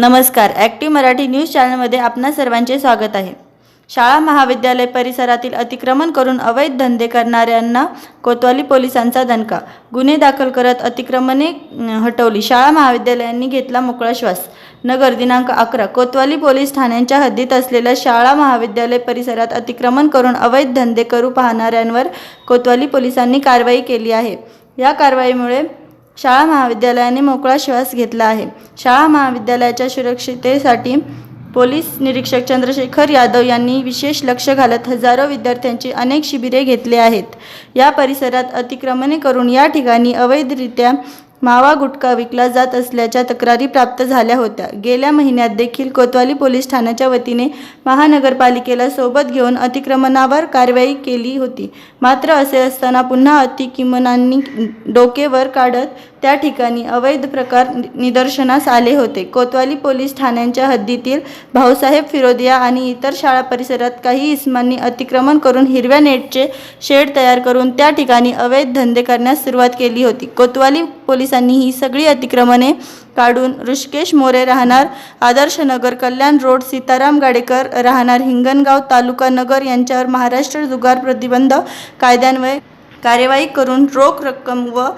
नमस्कार active Marathi news चॅनलमध्ये आपणा सर्वांचे स्वागत आहे. शाळा महाविद्यालय परिसरातील अतिक्रमण करून अवैध धंदे करणाऱ्यांना कोतवाली पोलिसांचा दणका. गुन्हे दाखल करत अतिक्रमणे हटवली. शाळा महाविद्यालयांनी घेतला मोकळा श्वास. नगर दिनांक अकरा कोतवाली पोलीस ठाण्यांच्या हद्दीत असलेल्या शाळा महाविद्यालय परिसरात अतिक्रमण करून अवैध धंदे करू पाहणाऱ्यांवर कोतवाली पोलिसांनी कारवाई केली आहे. या कारवाईमुळे शाळा महाविद्यालयाने मोकळा श्वास घेतला आहे. शाळा महाविद्यालयाच्या सुरक्षितेसाठी पोलीस निरीक्षक चंद्रशेखर यादव यांनी विशेष लक्ष घालत हजारो विद्यार्थ्यांची अनेक शिबिरे घेतली आहेत. या परिसरात अतिक्रमणे करून या ठिकाणी अवैधरित्या मावा गुटखा विकला जात असल्याच्या तक्रारी प्राप्त झाल्या होत्या. गेल्या महिन्यात देखील कोतवाली पोलीस ठाण्याच्या वतीने महानगरपालिकेला सोबत घेऊन अतिक्रमणावर कारवाई केली होती. मात्र असे असताना पुन्हा अतिक्रमणांनी डोके वर काढत त्या ठिकाणी अवैध प्रकार निदर्शनास आले होते. कोतवाली पोलीस ठाण्यांच्या हद्दीतील भाऊसाहेब फिरोदिया आणि इतर शाळा परिसरात काही इसमांनी अतिक्रमण करून हिरव्या नेटचे शेड तयार करून त्या ठिकाणी अवैध धंदे करण्यास सुरुवात केली होती. कोतवाली पोलीस पोलिसांनी ही सगळी अतिक्रमणे काढून ऋषिकेश मोरे राहणार आदर्श नगर कल्याण रोड सीताराम गाडेकर राहणार हिंगणगाव तालुका नगर यांच्यावर महाराष्ट्र जुगार प्रतिबंध कायद्यान्वये कार्यवाही करून रोख रक्कम व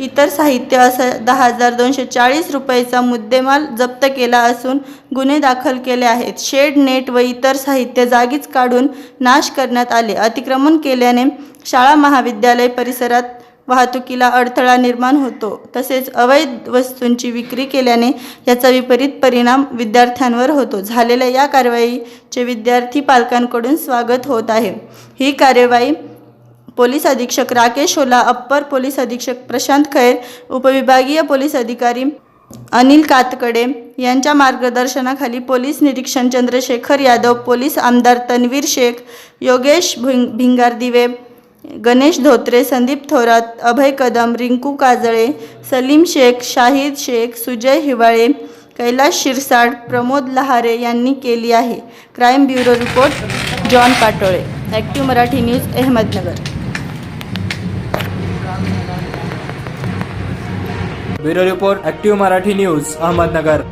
इतर साहित्य असं दहा हजार दोनशे चाळीस रुपयाचा मुद्देमाल जप्त केला असून गुन्हे दाखल केले आहेत. शेड नेट व इतर साहित्य जागीच काढून नाश करण्यात आले. अतिक्रमण केल्याने शाळा महाविद्यालय परिसरात वाहतुकीला अडथळा निर्माण होतो. तसेच अवैध वस्तूंची विक्री केल्याने याचा विपरीत परिणाम विद्यार्थ्यांवर होतो. झालेल्या या कारवाईचे विद्यार्थी पालकांकडून स्वागत होत आहे. ही कार्यवाही पोलीस अधीक्षक राकेश ओला अप्पर पोलीस अधीक्षक प्रशांत खैर उपविभागीय पोलीस अधिकारी अनिल कातकडे यांच्या मार्गदर्शनाखाली पोलीस निरीक्षण चंद्रशेखर यादव पोलीस आमदार तन्वीर शेख योगेश भिंग भिंगार दिवे गणेश धोत्रे संदीप थोरात अभय कदम रिंकू काजळे सलीम शेख शाहिद शेख सुजय हिवाळे कैलास शिरसाट प्रमोद लहारे यांनी केली आहे. Crime bureau report John Patole. Active Marathi news Ahmednagar. Bureau report active Marathi news Ahmednagar.